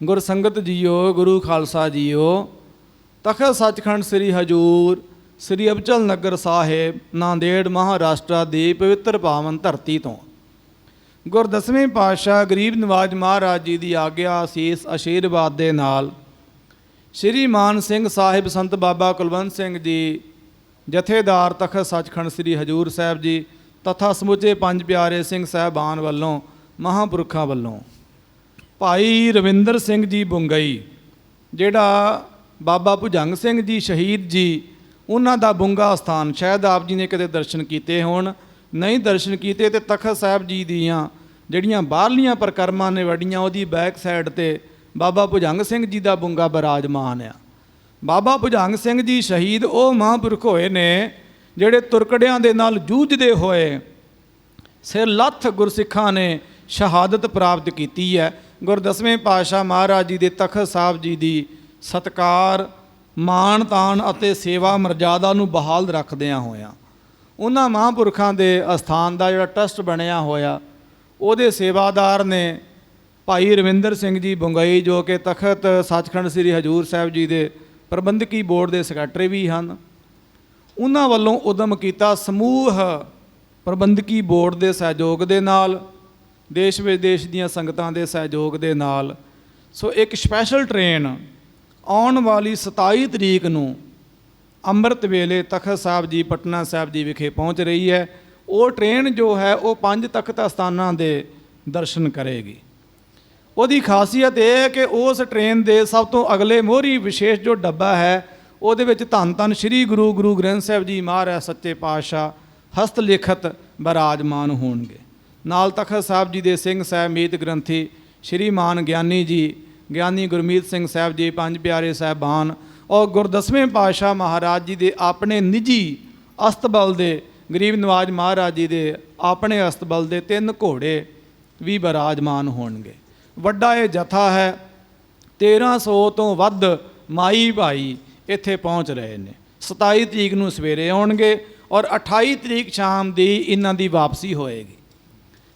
ਗੁਰ ਸੰਗਤ ਜੀਓ, ਗੁਰੂ ਖਾਲਸਾ ਜੀਓ। ਤਖਤ ਸੱਚਖੰਡ ਸ੍ਰੀ ਹਜੂਰ, ਸ੍ਰੀ ਅਬਚਲ ਨਗਰ ਸਾਹਿਬ, ਨਾਂਦੇੜ ਮਹਾਰਾਸ਼ਟਰ ਦੀ ਪਵਿੱਤਰ ਪਾਵਨ ਧਰਤੀ ਤੋਂ। ਗੁਰ ਦਸਵੇਂ ਪਾਤਸ਼ਾਹ ਗਰੀਬ ਨਿਵਾਜ਼ ਮਹਾਰਾਜ ਜੀ ਦੀ ਆਗਿਆ ਅਸੀਸ ਅਸ਼ੀਰਵਾਦ ਦੇ ਨਾਲ ਸ਼੍ਰੀ ਮਾਨ ਸਿੰਘ ਸਾਹਿਬ ਸੰਤ ਬਾਬਾ ਕੁਲਵੰਤ ਸਿੰਘ ਜੀ, ਜਥੇਦਾਰ ਤਖਤ ਸੱਚਖੰਡ ਸ੍ਰੀ ਹਜੂਰ ਸਾਹਿਬ ਜੀ, ਤਥਾ ਸਮੁੱਚੇ ਪੰਜ ਪਿਆਰੇ ਸਿੰਘ ਸਾਹਿਬਾਨ ਵੱਲੋਂ, ਮਹਾਂਪੁਰਖਾਂ ਵੱਲੋਂ। ਭਾਈ ਰਵਿੰਦਰ ਸਿੰਘ ਜੀ ਬੁੰਗਈ, ਜਿਹੜਾ ਬਾਬਾ ਭੁਜੰਗ ਸਿੰਘ ਜੀ ਸ਼ਹੀਦ ਜੀ, ਉਹਨਾਂ ਦਾ ਬੁੰਗਾ ਸਥਾਨ ਸ਼ਾਇਦ ਆਪ ਜੀ ਨੇ ਕਦੇ ਦਰਸ਼ਨ ਕੀਤੇ ਹੋਣ। ਨਹੀਂ ਦਰਸ਼ਨ ਕੀਤੇ ਤੇ ਤਖਤ ਸਾਹਿਬ ਜੀ ਦੀਆਂ ਜਿਹੜੀਆਂ ਬਾਹਰਲੀਆਂ ਪ੍ਰਕਰਮਾਂ ਨੇ ਵੱਡੀਆਂ ਉਹਦੀ ਬੈਕ ਸਾਈਡ ਤੇ ਬਾਬਾ ਭੁਜੰਗ ਸਿੰਘ ਜੀ ਦਾ ਬੁੰਗਾ ਬਰਾਜਮਾਨ ਆ। ਬਾਬਾ ਭੁਜੰਗ ਸਿੰਘ ਜੀ ਸ਼ਹੀਦ, ਉਹ ਮਹਾਂਪੁਰਖ ਹੋਏ ਨੇ, ਜਿਹੜੇ ਤੁਰਕੜਿਆਂ ਦੇ ਨਾਲ ਜੂਝਦੇ ਹੋਏ ਸਿਰ ਲੱਥ ਗੁਰਸਿੱਖਾਂ ਨੇ ਸ਼ਹਾਦਤ ਪ੍ਰਾਪਤ ਕੀਤੀ ਹੈ। ਗੁਰਦਸਵੇਂ ਪਾਤਸ਼ਾਹ ਮਹਾਰਾਜ ਜੀ ਦੇ ਤਖਤ ਸਾਹਿਬ ਜੀ ਦੀ ਸਤਕਾਰ, ਮਾਣ ਤਾਣ ਅਤੇ ਸੇਵਾ ਮਰਜ਼ਾਦਾ ਨੂੰ ਬਹਾਲ ਰੱਖਦਿਆਂ ਹੋਇਆਂ, ਉਹਨਾਂ ਮਹਾਂਪੁਰਖਾਂ ਦੇ ਅਸਥਾਨ ਦਾ ਜਿਹੜਾ ਟਰਸਟ ਬਣਿਆ ਹੋਇਆ, ਉਹਦੇ ਸੇਵਾਦਾਰ ਨੇ ਭਾਈ ਰਵਿੰਦਰ ਸਿੰਘ ਜੀ ਬੰਗਈ, ਜੋ ਕਿ ਤਖਤ ਸੱਚਖੰਡ ਸ੍ਰੀ ਹਜੂਰ ਸਾਹਿਬ ਜੀ ਦੇ ਪ੍ਰਬੰਧਕੀ ਬੋਰਡ ਦੇ ਸੈਕਟਰੀ ਵੀ ਹਨ, ਉਹਨਾਂ ਵੱਲੋਂ ਉਦਮ ਕੀਤਾ ਸਮੂਹ ਪ੍ਰਬੰਧਕੀ ਬੋਰਡ ਦੇ ਸਹਿਯੋਗ ਦੇ ਨਾਲ ਦੇਸ਼ ਵਿਦੇਸ਼ ਦੀਆਂ ਸੰਗਤਾਂ ਦੇ ਸਹਿਯੋਗ ਦੇ ਨਾਲ। ਸੋ ਇੱਕ ਸਪੈਸ਼ਲ ਟ੍ਰੇਨ ਆਉਣ ਵਾਲੀ 27 ਤਰੀਕ ਨੂੰ ਅੰਮ੍ਰਿਤ ਵੇਲੇ ਤਖਤ ਸਾਹਿਬ ਜੀ, ਪਟਨਾ ਸਾਹਿਬ ਜੀ ਵਿਖੇ ਪਹੁੰਚ ਰਹੀ ਹੈ। ਉਹ ਟ੍ਰੇਨ ਜੋ ਹੈ, ਉਹ ਪੰਜ ਤਖਤ ਅਸਥਾਨਾਂ ਦੇ ਦਰਸ਼ਨ ਕਰੇਗੀ। ਉਹਦੀ ਖਾਸੀਅਤ ਇਹ ਹੈ ਕਿ ਉਸ ਟ੍ਰੇਨ ਦੇ ਸਭ ਤੋਂ ਅਗਲੇ ਮੋਹਰੀ ਵਿਸ਼ੇਸ਼ ਜੋ ਡੱਬਾ ਹੈ, ਉਹਦੇ ਵਿੱਚ ਧੰਨ ਧੰਨ ਸ੍ਰੀ ਗੁਰੂ ਗੁਰੂ ਗ੍ਰੰਥ ਸਾਹਿਬ ਜੀ ਮਹਾਰਾਜ, ਸੱਚੇ ਪਾਤਸ਼ਾਹ ਹਸਤ ਲਿਖਤ ਬਰਾਜਮਾਨ ਹੋਣਗੇ। ਨਾਲ ਤਖਤ ਸਾਹਿਬ ਜੀ ਦੇ ਸਿੰਘ ਸਾਹਿਬ ਮੀਤ ਗ੍ਰੰਥੀ ਸ੍ਰੀ ਮਾਨ ਗਿਆਨੀ ਜੀ, ਗਿਆਨੀ ਗੁਰਮੀਤ ਸਿੰਘ ਸਾਹਿਬ ਜੀ, ਪੰਜ ਪਿਆਰੇ ਸਾਹਿਬਾਨ, ਔਰ ਗੁਰਦਸਵੇਂ ਪਾਤਸ਼ਾਹ ਮਹਾਰਾਜ ਜੀ ਦੇ ਆਪਣੇ ਨਿੱਜੀ ਅਸਤਬਲ ਦੇ ਗਰੀਬ ਨਵਾਜ ਮਹਾਰਾਜ ਜੀ ਦੇ ਆਪਣੇ ਅਸਤਬਲ ਦੇ ਤਿੰਨ ਘੋੜੇ ਵੀ ਬਰਾਜਮਾਨ ਹੋਣਗੇ। ਵੱਡਾ ਇਹ ਜਥਾ ਹੈ 1300 ਤੋਂ ਵੱਧ ਮਾਈ ਭਾਈ ਇੱਥੇ ਪਹੁੰਚ ਰਹੇ ਨੇ। 27 ਤਰੀਕ ਨੂੰ ਸਵੇਰੇ ਆਉਣਗੇ ਔਰ 28 ਤਰੀਕ ਸ਼ਾਮ ਦੀ ਇਹਨਾਂ ਦੀ ਵਾਪਸੀ ਹੋਏਗੀ।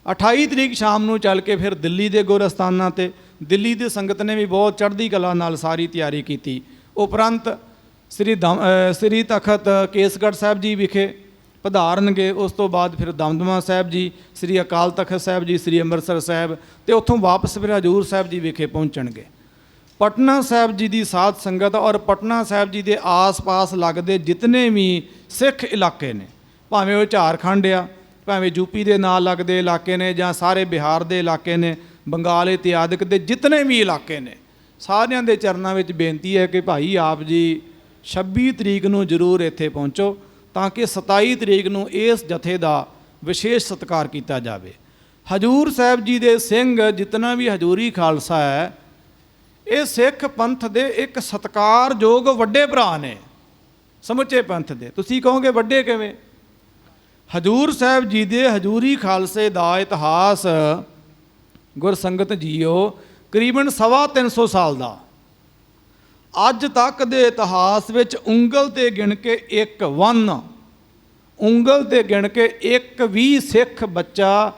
28 ਤਰੀਕ ਸ਼ਾਮ ਨੂੰ ਚੱਲ ਕੇ ਫਿਰ ਦਿੱਲੀ ਦੇ ਗੁਰਸਥਾਨਾਂ ਤੇ ਦਿੱਲੀ ਦੀ ਸੰਗਤ ਨੇ ਵੀ ਬਹੁਤ ਚੜ੍ਹਦੀ ਕਲਾ ਨਾਲ ਸਾਰੀ ਤਿਆਰੀ ਕੀਤੀ। ਉਪਰੰਤ ਸ੍ਰੀ ਦਮ ਸ੍ਰੀ ਤਖਤ ਕੇਸਗੜ੍ਹ ਸਾਹਿਬ ਜੀ ਵਿਖੇ ਪਧਾਰਨਗੇ, ਉਸ ਤੋਂ ਬਾਅਦ ਫਿਰ ਦਮਦਮਾ ਸਾਹਿਬ ਜੀ, ਸ੍ਰੀ ਅਕਾਲ ਤਖਤ ਸਾਹਿਬ ਜੀ, ਸ੍ਰੀ ਅੰਮ੍ਰਿਤਸਰ ਸਾਹਿਬ ਤੇ ਉੱਥੋਂ ਵਾਪਸ ਫਿਰ ਹਜੂਰ ਸਾਹਿਬ ਜੀ ਵਿਖੇ ਪਹੁੰਚਣਗੇ। ਪਟਨਾ ਸਾਹਿਬ ਜੀ ਦੀ ਸਾਧ ਸੰਗਤ ਔਰ ਪਟਨਾ ਸਾਹਿਬ ਜੀ ਦੇ ਆਸ-ਪਾਸ ਲੱਗਦੇ ਜਿਤਨੇ ਵੀ ਸਿੱਖ ਇਲਾਕੇ ਨੇ, ਭਾਵੇਂ ਉਹ ਝਾਰਖੰਡ ਆ ਭਾਵੇਂ ਯੂਪੀ ਦੇ ਨਾਲ ਲੱਗਦੇ ਇਲਾਕੇ ਨੇ ਜਾਂ ਸਾਰੇ ਬਿਹਾਰ ਦੇ ਇਲਾਕੇ ਨੇ, ਬੰਗਾਲ ਇਤਿਆਦਿਕ ਦੇ ਜਿਤਨੇ ਵੀ ਇਲਾਕੇ ਨੇ, ਸਾਰਿਆਂ ਦੇ ਚਰਨਾਂ ਵਿੱਚ ਬੇਨਤੀ ਹੈ ਕਿ ਭਾਈ ਆਪ ਜੀ 26 ਤਰੀਕ ਨੂੰ ਜ਼ਰੂਰ ਇੱਥੇ ਪਹੁੰਚੋ ਤਾਂ ਕਿ 27 ਤਰੀਕ ਨੂੰ ਇਸ ਜਥੇ ਦਾ ਵਿਸ਼ੇਸ਼ ਸਤਿਕਾਰ ਕੀਤਾ ਜਾਵੇ। ਹਜੂਰ ਸਾਹਿਬ ਜੀ ਦੇ ਸਿੰਘ ਜਿਤਨਾ ਵੀ ਹਜੂਰੀ ਖਾਲਸਾ ਹੈ, ਇਹ ਸਿੱਖ ਪੰਥ ਦੇ ਇੱਕ ਸਤਿਕਾਰਯੋਗ ਵੱਡੇ ਭਰਾ ਨੇ, ਸਮੁੱਚੇ ਪੰਥ ਦੇ। ਤੁਸੀਂ ਕਹੋਗੇ ਵੱਡੇ ਕਿਵੇਂ? ਹਜੂਰ ਸਾਹਿਬ ਜੀ ਦੇ ਹਜੂਰੀ ਖਾਲਸੇ ਦਾ ਇਤਿਹਾਸ ਗੁਰਸੰਗਤ ਜੀਓ ਕਰੀਬਨ ਸਵਾ ਤਿੰਨ ਸੌ ਸਾਲ ਦਾ। ਅੱਜ ਤੱਕ ਦੇ ਇਤਿਹਾਸ ਵਿੱਚ ਉਂਗਲ ਤੇ ਗਿਣ ਕੇ ਇੱਕ ਵਨ, ਉਂਗਲ ਤੇ ਗਿਣ ਕੇ ਇੱਕ ਵੀ ਸਿੱਖ ਬੱਚਾ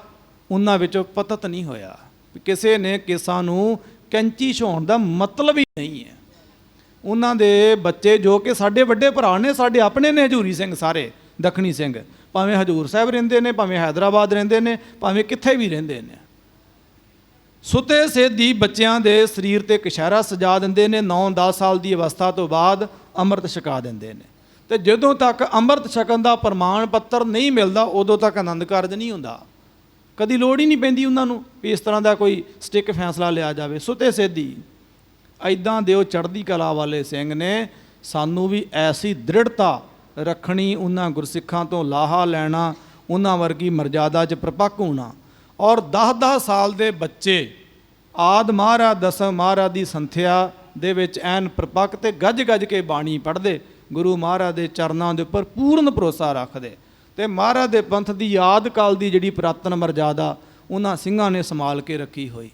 ਉਹਨਾਂ ਵਿੱਚੋਂ ਪਤਤ ਨਹੀਂ ਹੋਇਆ। ਕਿਸੇ ਨੇ ਕਿਸਾਂ ਨੂੰ ਕੈਂਚੀ ਛੋਣ ਦਾ ਮਤਲਬ ਹੀ ਨਹੀਂ ਹੈ। ਉਹਨਾਂ ਦੇ ਬੱਚੇ ਜੋ ਕਿ ਸਾਡੇ ਵੱਡੇ ਭਰਾ ਨੇ, ਸਾਡੇ ਆਪਣੇ ਨੇ ਹਜੂਰੀ ਸਿੰਘ ਸਾਰੇ, ਦੱਖਣੀ ਸਿੰਘ। ਭਾਵੇਂ ਹਜੂਰ ਸਾਹਿਬ ਰਹਿੰਦੇ ਨੇ, ਭਾਵੇਂ ਹైదరాబాద్ ਰਹਿੰਦੇ ਨੇ, ਭਾਵੇਂ ਕਿੱਥੇ ਵੀ ਰਹਿੰਦੇ ਨੇ। ਸੁੱਤੇ ਸੇਧੀ ਬੱਚਿਆਂ ਦੇ ਸਰੀਰ ਤੇ ਕਿਸ਼ਾਰਾ ਸਜਾ ਦਿੰਦੇ ਨੇ 9-10 ਸਾਲ ਦੀ ਅਵਸਥਾ ਤੋਂ ਬਾਅਦ ਅੰਮ੍ਰਿਤ ਛਕਾ ਦਿੰਦੇ ਨੇ। ਤੇ ਜਦੋਂ ਤੱਕ ਅੰਮ੍ਰਿਤ ਛਕਣ ਦਾ ਪ੍ਰਮਾਣ ਪੱਤਰ ਨਹੀਂ ਮਿਲਦਾ, ਉਦੋਂ ਤੱਕ ਆਨੰਦ ਕਾਰਜ ਨਹੀਂ ਹੁੰਦਾ। ਕਦੀ ਲੋੜ ਹੀ ਨਹੀਂ ਪੈਂਦੀ ਉਹਨਾਂ ਨੂੰ ਵੀ ਇਸ ਤਰ੍ਹਾਂ ਦਾ ਕੋਈ ਸਟਿਕ ਫੈਸਲਾ ਲਿਆ ਜਾਵੇ। ਸੁੱਤੇ ਸੇਧੀ ਐਦਾਂ ਉਹ ਚੜ੍ਹਦੀ ਕਲਾ ਵਾਲੇ ਸਿੰਘ ਨੇ, ਸਾਨੂੰ ਵੀ ਐਸੀ ਦ੍ਰਿੜਤਾ ਰੱਖਣੀ, ਉਹਨਾਂ ਗੁਰਸਿੱਖਾਂ ਤੋਂ ਲਾਹਾ ਲੈਣਾ, ਉਹਨਾਂ ਵਰਗੀ ਮਰਜ਼ਾਦਾ 'ਚ ਪ੍ਰਪੱਕ ਹੋਣਾ। ਔਰ 10-10 ਸਾਲ ਦੇ ਬੱਚੇ ਆਦ ਮਹਾਰਾਜ ਦਸਮ ਮਹਾਰਾਜ ਦੀ ਸੰਥਿਆ ਦੇ ਵਿੱਚ ਐਨ ਪ੍ਰਪੱਕ ਤੇ ਗੱਜ-ਗੱਜ ਕੇ ਬਾਣੀ ਪੜ੍ਹਦੇ, ਗੁਰੂ ਮਹਾਰਾਜ ਦੇ ਚਰਨਾਂ ਦੇ ਉੱਪਰ ਪੂਰਨ ਭਰੋਸਾ ਰੱਖਦੇ। ਤੇ ਮਹਾਰਾਜ ਦੇ ਪੰਥ ਦੀ ਯਾਦ ਕਾਲ ਦੀ ਜਿਹੜੀ ਪ੍ਰਾਤਨ ਮਰਜ਼ਾਦਾ, ਉਹਨਾਂ ਸਿੰਘਾਂ ਨੇ ਸੰਭਾਲ ਕੇ ਰੱਖੀ ਹੋਈ।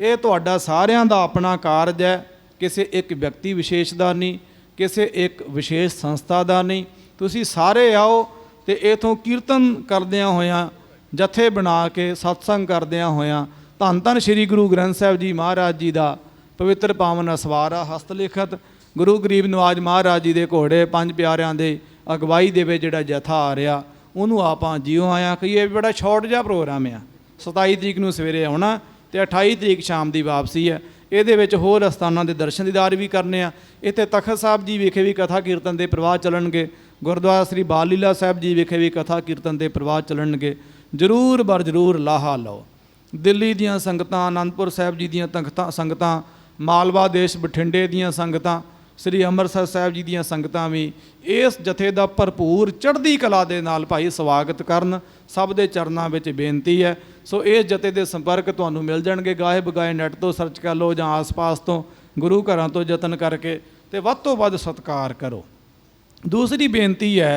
ਇਹ ਤੁਹਾਡਾ ਸਾਰਿਆਂ ਦਾ ਆਪਣਾ ਕਾਰਜ ਹੈ, ਕਿਸੇ ਇੱਕ ਵਿਅਕਤੀ ਵਿਸ਼ੇਸ਼ ਦਾ ਨਹੀਂ। ਕਿਸੇ ਇੱਕ ਵਿਸ਼ੇਸ਼ ਸੰਸਥਾ ਦਾ ਨਹੀਂ। ਤੁਸੀਂ ਸਾਰੇ ਆਓ ਤੇ ਇਥੋਂ ਕੀਰਤਨ ਕਰਦਿਆਂ ਹੋਇਆਂ, ਜਥੇ ਬਣਾ ਕੇ ਸਤਸੰਗ ਕਰਦਿਆਂ ਹੋਇਆਂ, ਧੰਨ ਧੰਨ ਸ੍ਰੀ ਗੁਰੂ ਗ੍ਰੰਥ ਸਾਹਿਬ ਜੀ ਮਹਾਰਾਜ ਜੀ ਦਾ ਪਵਿੱਤਰ ਪਾਵਨ ਅਸਵਾਰਾ ਹਸਤ ਲਿਖਤ, ਗੁਰੂ ਗਰੀਬ ਨਵਾਜ ਮਹਾਰਾਜ ਜੀ ਦੇ ਘੋੜੇ ਪੰਜ ਪਿਆਰਿਆਂ ਦੇ ਅਗਵਾਈ ਦੇ ਵਿੱਚ ਜਿਹੜਾ ਜਥਾ ਆ ਰਿਹਾ, ਉਹਨੂੰ ਆਪਾਂ ਜਿਉ ਆਇਆ ਕਹੀਏ ਵੀ ਬੜਾ ਸ਼ਾਰਟ ਜਿਹਾ ਪ੍ਰੋਗਰਾਮ ਆ। 27 ਤਰੀਕ ਨੂੰ ਸਵੇਰੇ ਆਉਣਾ ਤੇ 28 ਤਰੀਕ ਸ਼ਾਮ ਦੀ ਵਾਪਸੀ ਹੈ ਇਹਦੇ ਵਿੱਚ ਹੋਰ ਅਸਥਾਨਾਂ ਦੇ ਦਰਸ਼ਨ ਦੀਦਾਰ ਵੀ ਕਰਨੇ ਆ। ਇੱਥੇ ਤਖਤ ਸਾਹਿਬ ਜੀ ਵਿਖੇ ਵੀ ਕਥਾ ਕੀਰਤਨ ਦੇ ਪ੍ਰਵਾਹ ਚੱਲਣਗੇ। ਗੁਰਦੁਆਰਾ ਸ੍ਰੀ ਬਾਲ ਲੀਲਾ ਸਾਹਿਬ ਜੀ ਵਿਖੇ ਵੀ ਕਥਾ ਕੀਰਤਨ ਦੇ ਪ੍ਰਵਾਹ ਚੱਲਣਗੇ। ਜ਼ਰੂਰ ਬਰ ਜ਼ਰੂਰ ਲਾਹਾ ਲਓ। ਦਿੱਲੀ ਦੀਆਂ ਸੰਗਤਾਂ ਆਨੰਦਪੁਰ ਸਾਹਿਬ ਜੀ ਦੀਆਂ ਤਖਤਾਂ ਸੰਗਤਾਂ, ਮਾਲਵਾ ਦੇਸ਼ ਬਠਿੰਡੇ ਦੀਆਂ ਸੰਗਤਾਂ ਸ੍ਰੀ ਅੰਮ੍ਰਿਤਸਰ ਸਾਹਿਬ ਜੀ ਦੀਆਂ ਸੰਗਤਾਂ ਵੀ ਇਸ ਜਥੇ ਦਾ ਭਰਪੂਰ ਚੜ੍ਹਦੀ ਕਲਾ ਦੇ ਨਾਲ ਭਾਈ ਸਵਾਗਤ ਕਰਨ। ਸਭ ਦੇ ਚਰਨਾਂ ਵਿੱਚ ਬੇਨਤੀ ਹੈ। ਸੋ ਇਸ ਜਥੇ ਦੇ ਸੰਪਰਕ ਤੁਹਾਨੂੰ ਮਿਲ ਜਾਣਗੇ। ਗਾਏ ਬਗਾਏ ਨੈਟ ਤੋਂ ਸਰਚ ਕਰ ਲਓ ਜਾਂ ਆਸ-ਪਾਸ ਤੋਂ ਗੁਰੂ ਘਰਾਂ ਤੋਂ ਯਤਨ ਕਰਕੇ ਤੇ ਵੱਧ ਤੋਂ ਵੱਧ ਸਤਿਕਾਰ ਕਰੋ। ਦੂਸਰੀ ਬੇਨਤੀ ਹੈ